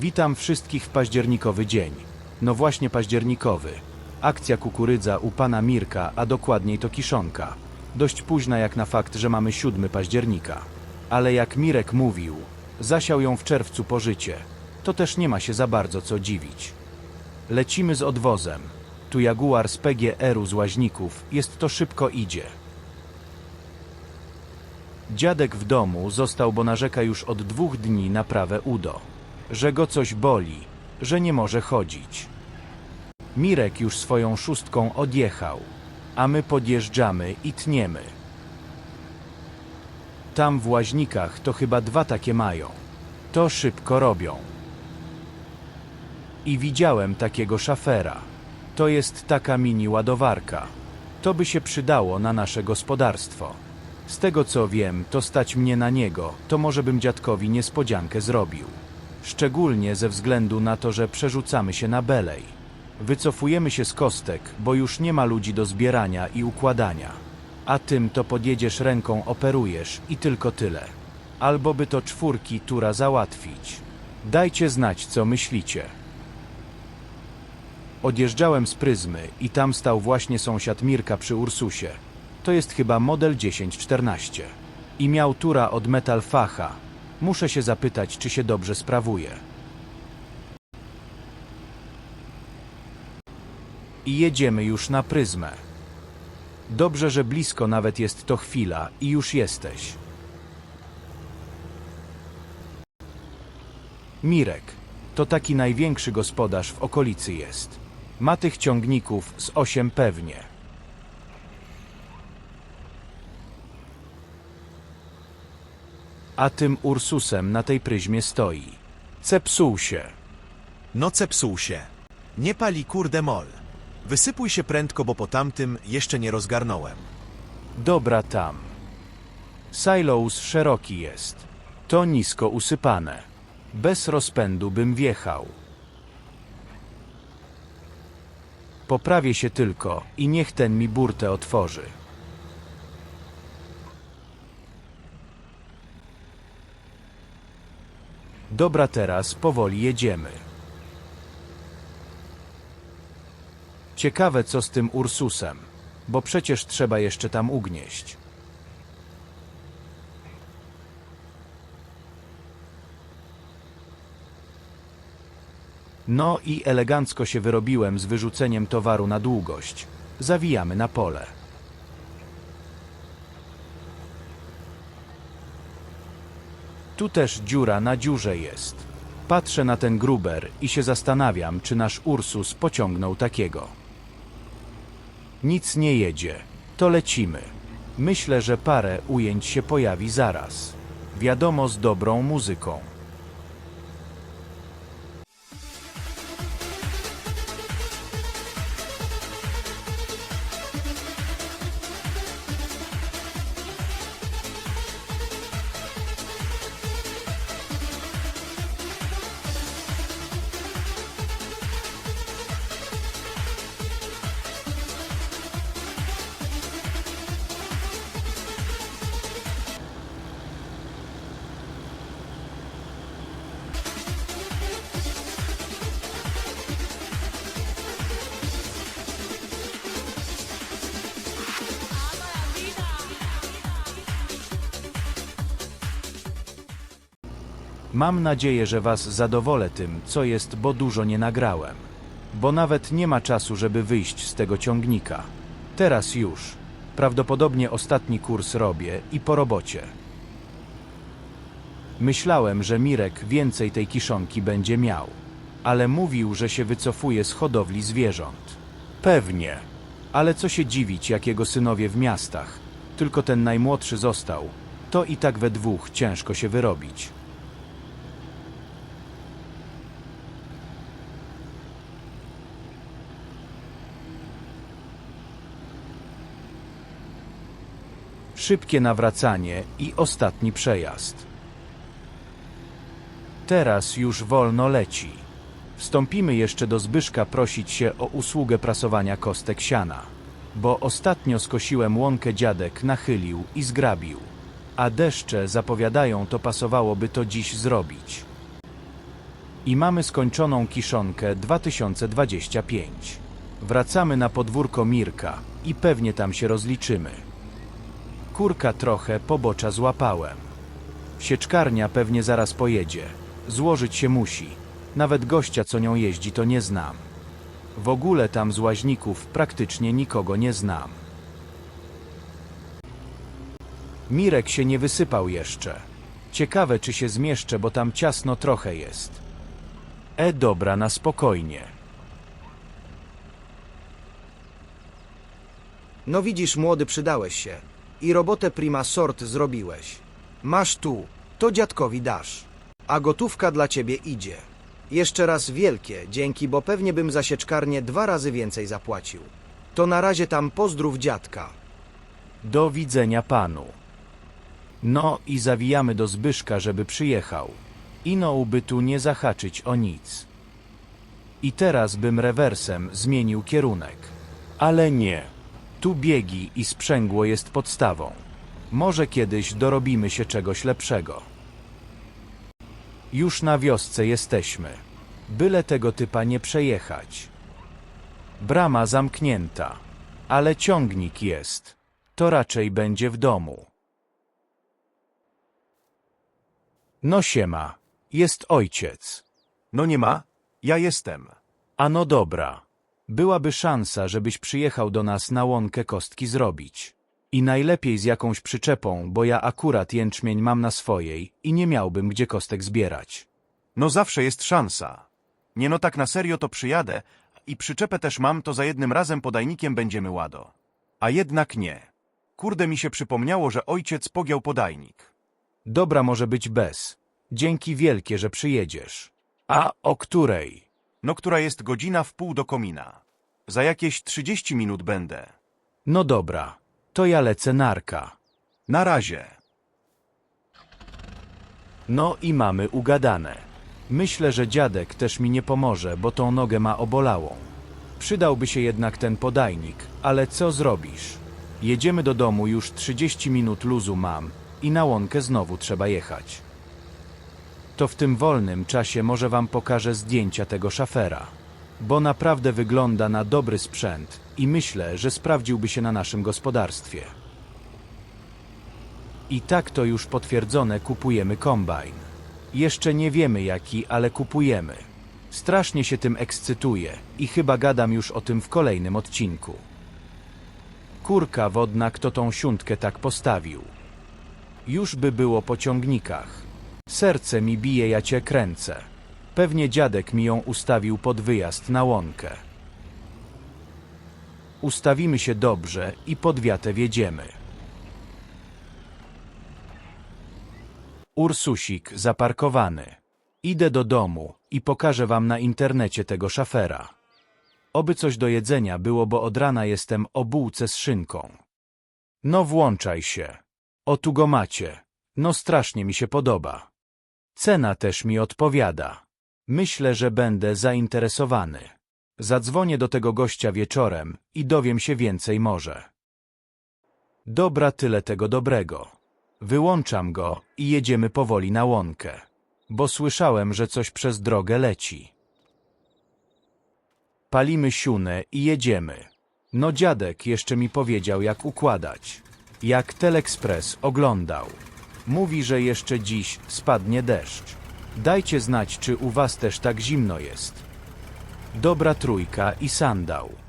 Witam wszystkich w październikowy dzień. No właśnie październikowy. Akcja kukurydza u pana Mirka, a dokładniej to kiszonka. Dość późna jak na fakt, że mamy 7 października. Ale jak Mirek mówił, zasiał ją w czerwcu po życie. To też nie ma się za bardzo co dziwić. Lecimy z odwozem. Tu Jaguar z PGR-u z Łaźników, jest to szybko idzie. Dziadek w domu został, bo narzeka już od dwóch dni na prawe udo. Że go coś boli, że nie może chodzić. Mirek już swoją szóstką odjechał, a my podjeżdżamy i tniemy. Tam w łaźnikach to chyba dwa takie mają. To szybko robią. I widziałem takiego szafera. To jest taka mini ładowarka. To by się przydało na nasze gospodarstwo. Z tego co wiem, to stać mnie na niego, to może bym dziadkowi niespodziankę zrobił. Szczególnie ze względu na to, że przerzucamy się na belej. Wycofujemy się z kostek, bo już nie ma ludzi do zbierania i układania. A tym to podjedziesz ręką operujesz i tylko tyle. Albo by to czwórki tura załatwić. Dajcie znać, co myślicie. Odjeżdżałem z pryzmy i tam stał właśnie sąsiad Mirka przy Ursusie. To jest chyba model 1014. I miał tura od Metal Facha. Muszę się zapytać, czy się dobrze sprawuje. I jedziemy już na pryzmę. Dobrze, że blisko nawet jest to chwila i już jesteś. Mirek, to taki największy gospodarz w okolicy jest. Ma tych ciągników z osiem pewnie. A tym Ursusem na tej pryzmie stoi. Cepsuł się. No cepsuł się. Nie pali kurde mol. Wysypuj się prędko, bo po tamtym jeszcze nie rozgarnąłem. Dobra tam. Silos szeroki jest. To nisko usypane. Bez rozpędu bym wjechał. Poprawię się tylko i niech ten mi burtę otworzy. Dobra, teraz powoli jedziemy. Ciekawe co z tym Ursusem, bo przecież trzeba jeszcze tam ugnieść. No i elegancko się wyrobiłem z wyrzuceniem towaru na długość. Zawijamy na pole. Tu też dziura na dziurze jest. Patrzę na ten gruber i się zastanawiam, czy nasz Ursus pociągnął takiego. Nic nie jedzie. To lecimy. Myślę, że parę ujęć się pojawi zaraz. Wiadomo z dobrą muzyką. Mam nadzieję, że Was zadowolę tym, co jest, bo dużo nie nagrałem. Bo nawet nie ma czasu, żeby wyjść z tego ciągnika. Teraz już. Prawdopodobnie ostatni kurs robię i po robocie. Myślałem, że Mirek więcej tej kiszonki będzie miał, ale mówił, że się wycofuje z hodowli zwierząt. Pewnie. Ale co się dziwić, jak jego synowie w miastach. Tylko ten najmłodszy został. To i tak we dwóch ciężko się wyrobić. Szybkie nawracanie i ostatni przejazd. Teraz już wolno leci. Wstąpimy jeszcze do Zbyszka prosić się o usługę prasowania kostek siana. Bo ostatnio skosiłem łąkę dziadek, nachylił i zgrabił. A deszcze zapowiadają, to pasowałoby to dziś zrobić. I mamy skończoną kiszonkę 2025. Wracamy na podwórko Mirka i pewnie tam się rozliczymy. Kurka trochę pobocza złapałem. Sieczkarnia pewnie zaraz pojedzie. Złożyć się musi. Nawet gościa, co nią jeździ, to nie znam. W ogóle tam z łaźników praktycznie nikogo nie znam. Mirek się nie wysypał jeszcze. Ciekawe, czy się zmieszczę, bo tam ciasno trochę jest. E, dobra, na spokojnie. No widzisz, młody, przydałeś się. I robotę prima sort zrobiłeś. Masz tu, to dziadkowi dasz. A gotówka dla ciebie idzie. Jeszcze raz wielkie, dzięki, bo pewnie bym za sieczkarnię dwa razy więcej zapłacił. To na razie tam pozdrów dziadka. Do widzenia panu. No i zawijamy do Zbyszka, żeby przyjechał. Ino by tu nie zahaczyć o nic. I teraz bym rewersem zmienił kierunek. Ale nie. Tu biegi i sprzęgło jest podstawą. Może kiedyś dorobimy się czegoś lepszego. Już na wiosce jesteśmy. Byle tego typa nie przejechać. Brama zamknięta, ale ciągnik jest. To raczej będzie w domu. No siema, jest ojciec. No nie ma? Ja jestem. A no dobra. Byłaby szansa, żebyś przyjechał do nas na łąkę kostki zrobić. I najlepiej z jakąś przyczepą, bo ja akurat jęczmień mam na swojej i nie miałbym gdzie kostek zbierać. No zawsze jest szansa. Nie no tak na serio to przyjadę i przyczepę też mam, to za jednym razem podajnikiem będziemy łado. A jednak nie. Kurde mi się przypomniało, że ojciec pogiął podajnik. Dobra może być bez. Dzięki wielkie, że przyjedziesz. A o której? No która jest godzina w pół do komina. Za jakieś 30 minut będę. No dobra, to ja lecę narka. Na razie. No i mamy ugadane. Myślę, że dziadek też mi nie pomoże, bo tą nogę ma obolałą. Przydałby się jednak ten podajnik, ale co zrobisz? Jedziemy do domu, już 30 minut luzu mam i na łąkę znowu trzeba jechać. To w tym wolnym czasie może wam pokażę zdjęcia tego szafera, bo naprawdę wygląda na dobry sprzęt i myślę, że sprawdziłby się na naszym gospodarstwie. I tak to już potwierdzone kupujemy kombajn. Jeszcze nie wiemy jaki, ale kupujemy. Strasznie się tym ekscytuję i chyba gadam już o tym w kolejnym odcinku. Kurka wodna, kto tą siuntkę tak postawił. Już by było po ciągnikach. Serce mi bije, ja cię kręcę. Pewnie dziadek mi ją ustawił pod wyjazd na łąkę. Ustawimy się dobrze i pod wiatę wiedziemy. Ursusik zaparkowany. Idę do domu i pokażę wam na internecie tego szafera. Oby coś do jedzenia było, bo od rana jestem o bułce z szynką. No włączaj się. O tu go macie. No strasznie mi się podoba. Cena też mi odpowiada. Myślę, że będę zainteresowany. Zadzwonię do tego gościa wieczorem i dowiem się więcej może. Dobra, tyle tego dobrego. Wyłączam go i jedziemy powoli na łąkę, bo słyszałem, że coś przez drogę leci. Palimy siunę i jedziemy. No dziadek jeszcze mi powiedział, jak układać. Jak Telexpress oglądał. Mówi, że jeszcze dziś spadnie deszcz. Dajcie znać, czy u was też tak zimno jest. Dobra trójka i sandał.